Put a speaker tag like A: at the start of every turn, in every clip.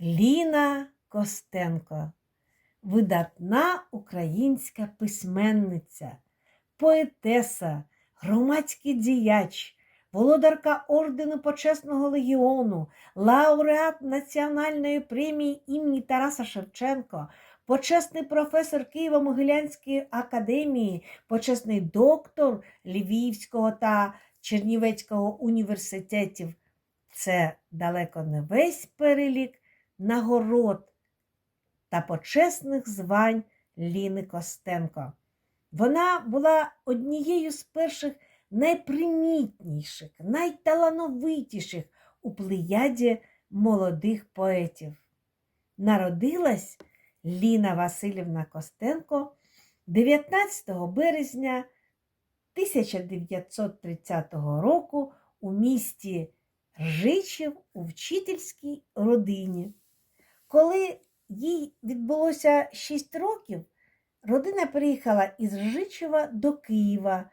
A: Ліна Костенко, видатна українська письменниця, поетеса, громадський діяч, володарка ордену Почесного легіону, лауреат Національної премії імені Тараса Шевченко, почесний професор Києво-Могилянської академії, почесний доктор Львівського та Чернівецького університетів. Це далеко не весь перелік нагород та почесних звань Ліни Костенко. Вона була однією з перших найпримітніших, найталановитіших у плеяді молодих поетів. Народилась Ліна Васильівна Костенко 19 березня 1930 року у місті Ржичів у вчительській родині. Коли їй відбулося 6 років, родина переїхала із Ржичева до Києва.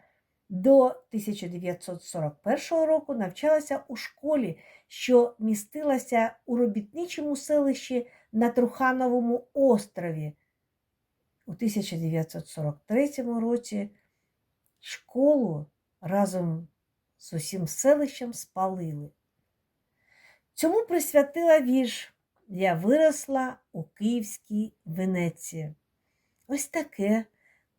A: До 1941 року навчалася у школі, що містилася у робітничому селищі на Трухановому острові. У 1943 році школу разом з усім селищем спалили. Цьому присвятила вірш Я виросла у Київській Венеції. Ось таке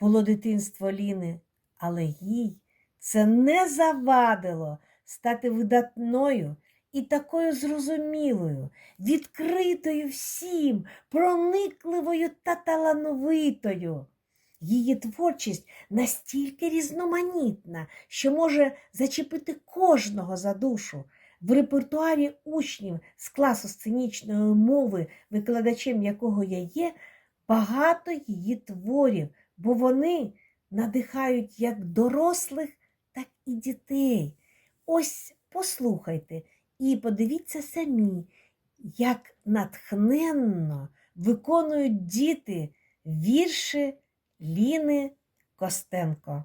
A: було дитинство Ліни, але їй це не завадило стати видатною і такою зрозумілою, відкритою всім, проникливою та талановитою. Її творчість настільки різноманітна, що може зачепити кожного за душу. В репертуарі учнів з класу сценічної мови, викладачем якого я є, багато її творів, бо вони надихають як дорослих, так і дітей. Ось послухайте і подивіться самі, як натхненно виконують діти вірші Ліни Костенко.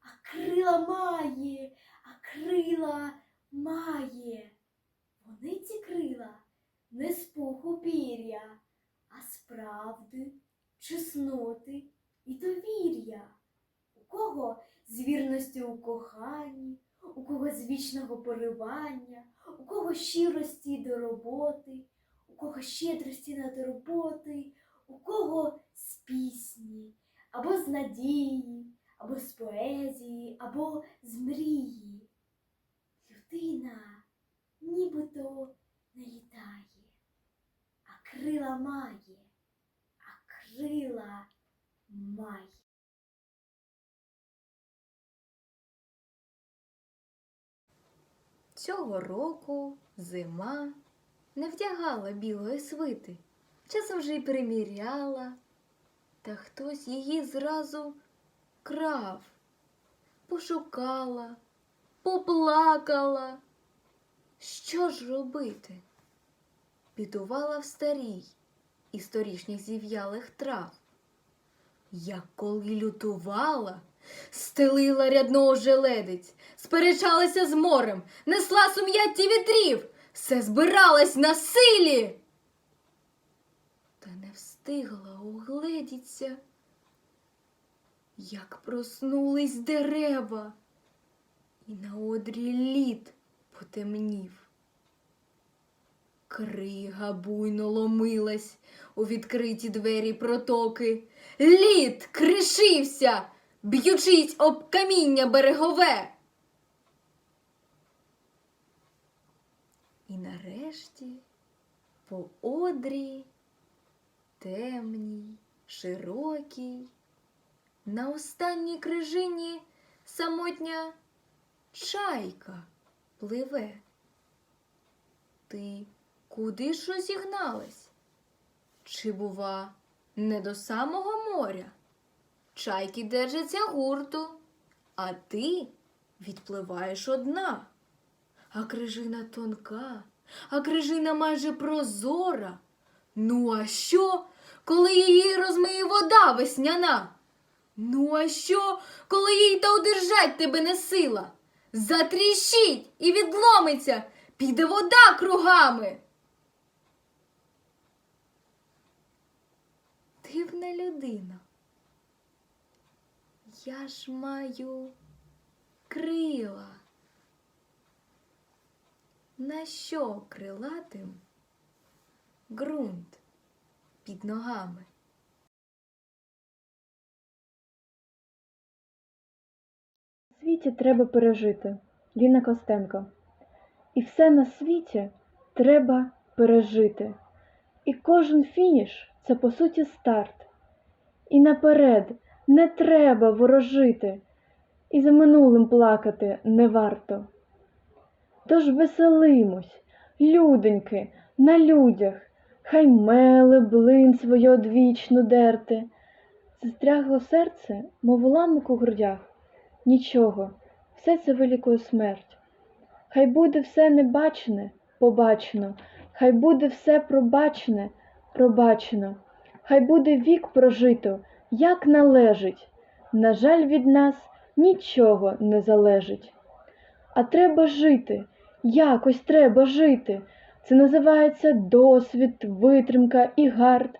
B: а крила має, а крила має. Вони ці крила не з пуху пір'я, а з правди, чесноти і довір'я. У кого з вірності у коханні, у кого з вічного поривання, у кого щирості до роботи, у кого щедрості на роботи, у кого з пісні, або з надії, або з поезії, або з мрії. Людина нібито не літає, а крила має, а крила має.
C: Цього року зима не вдягала білої свити, часом вже й приміряла, та хтось її зразу крав, пошукала, поплакала. Що ж робити? Підувала в старій із торішніх зів'ялих трав. Як коли лютувала, стелила рядного желедець, сперечалася з морем, несла сум'ятті вітрів, все збиралась на силі. Та не встигла угледіться, як проснулись дерева, і на одрі лід потемнів. Крига буйно ломилась у відкриті двері протоки. Лід кришився, б'ючись об каміння берегове. І нарешті по одрі темній, широкій, на останній крижині самотня чайка пливе. Ти куди ж розігналась? Чи, бува, не до самого моря? Чайки держаться гурту, а ти відпливаєш одна. А крижина тонка, а крижина майже прозора. Ну, а що, коли її розмиє вода весняна? Ну, а що, коли їй та удержать тебе не сила? Затріщить і відломиться, піде вода кругами. Дивна людина. Я ж маю крила. На що крилатим ґрунт під ногами?
D: Світі треба пережити. Ліна Костенко. І все на світі треба пережити. І кожен фініш це по суті старт. І наперед не треба ворожити, і за минулим плакати не варто. Тож веселимось, людоньки, на людях, хай меле блин своє одвічну дерти. Застрягло серце, мов уламок у грудях. Нічого, все це вилікує смерть. Хай буде все небачене, побачено, хай буде все пробачене, пробачено, хай буде вік прожито, як належить. На жаль, від нас нічого не залежить. А треба жити, якось треба жити. Це називається досвід, витримка і гард.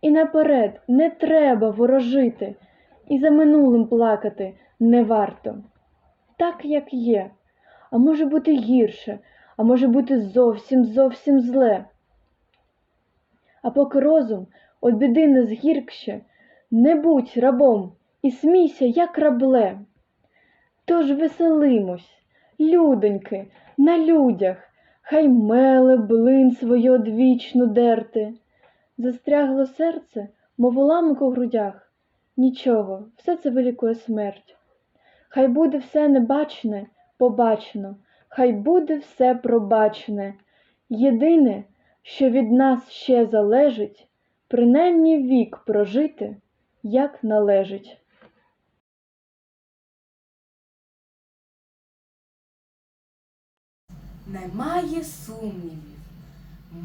D: І наперед не треба ворожити, і за минулим плакати не варто. Так, як є, а може бути гірше, а може бути зовсім зовсім зле. А поки розум от біди не згіркще, не будь рабом і смійся, як рабле. Тож веселимось, людоньки, на людях, хай меле блин свою одвічну дерти. Застрягло серце, мов уламок у грудях. Нічого, все це вилікує смерть. Хай буде все небачне, побачено, хай буде все пробачене. Єдине, що від нас ще залежить, принаймні вік прожити, як належить.
E: Немає сумнівів.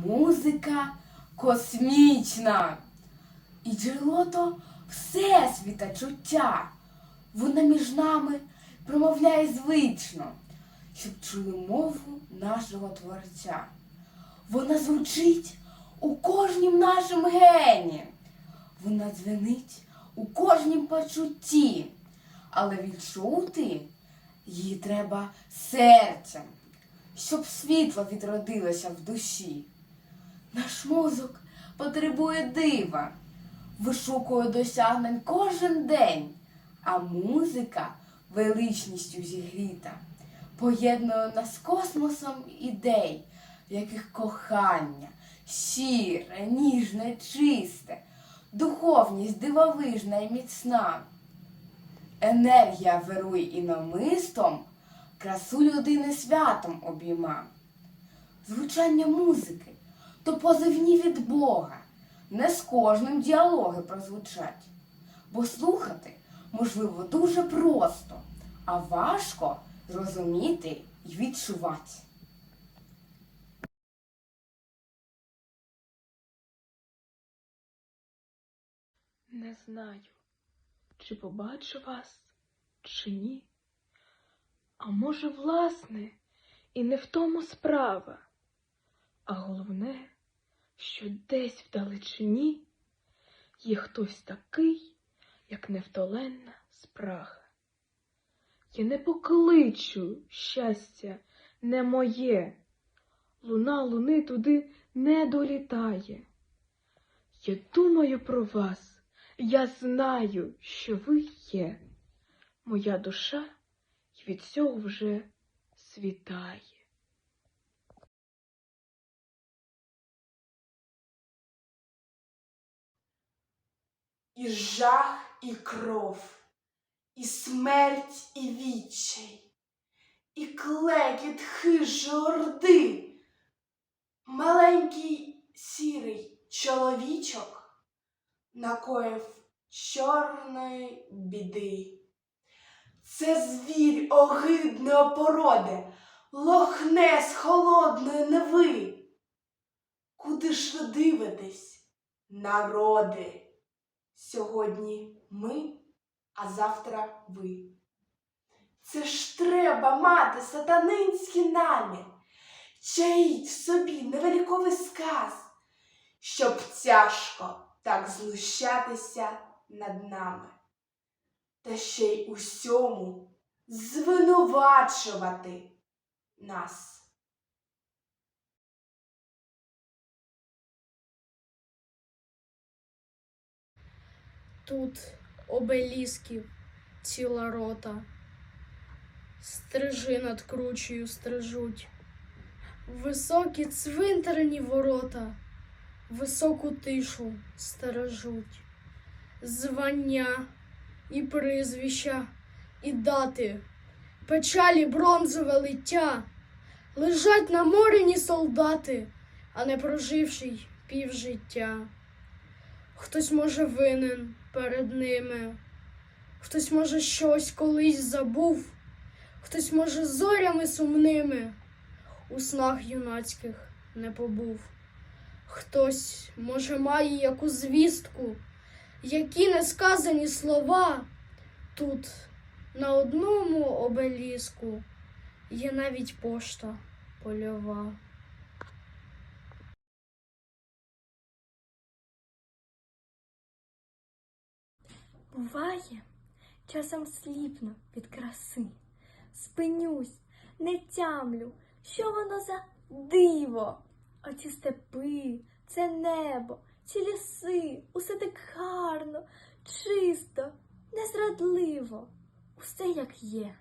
E: Музика космічна. І джерело то всесвіта чуття. Вона між нами промовляє звично, щоб чули мову нашого Творця. Вона звучить у кожнім нашому гені. Вона дзвенить у кожнім почутті, але відчути її треба серцем щоб світло відродилося в душі. Наш мозок потребує дива, вишукує досягнень кожен день, а музика величністю зігріта, поєднує нас космосом ідей, яких кохання, щире, ніжне, чисте, духовність дивовижна і міцна. Енергія вирує і намистом, красу людини святом обійма. Звучання музики то позивні від Бога, не з кожним діалоги прозвучать. Бо слухати можливо дуже просто, а важко зрозуміти і відчувати.
F: Не знаю, чи побачу вас, чи ні. А може, власне, і не в тому справа, а головне, що десь вдалечині є хтось такий, як невтоленна спрага. Я не покличу щастя не моє, луна луни туди не долітає. Я думаю про вас, я знаю, що ви є. Моя душа й від цього вже світає.
G: І жах, і кров, і смерть, і відчай, і клекіт хижої орди. Маленький сірий чоловічок накоїв чорної біди. Це звір огидної породи, лохне з холодної неви. Куди ж ви дивитесь, народи? Сьогодні ми, а завтра ви. Це ж треба мати сатанинський намір, чаїть в собі невеликовий сказ, щоб тяжко так знущатися над нами, та ще й усьому звинувачувати нас.
H: Тут обелісків ціла рота. Стрижи над кручею стрижуть. Високі цвинтарні ворота, високу тишу стережуть. Звання і прізвища, і дати, печалі бронзове лиття. Лежать на морені солдати, а не проживши й півжиття. Хтось може винен перед ними, хтось може щось колись забув, хтось може зорями сумними у снах юнацьких не побув. Хтось, може, має яку звістку, які несказані слова. Тут на одному обеліску є навіть пошта польова.
I: Буває, часом сліпну від краси, спинюсь, не тямлю, що воно за диво. Оці степи, це небо, ці ліси, усе так гарно, чисто, незрадливо, усе як є.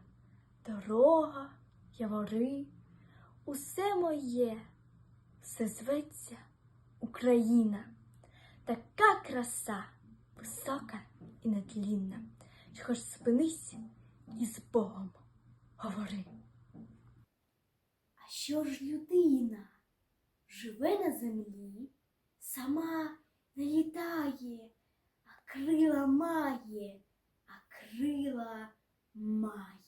I: Дорога, явори, усе моє, все зветься Україна, така краса, висока і нетлінна, що хоч спинись і з Богом говори.
B: А що ж людина? Живе на землі, сама не літає, а крила має, а крила має.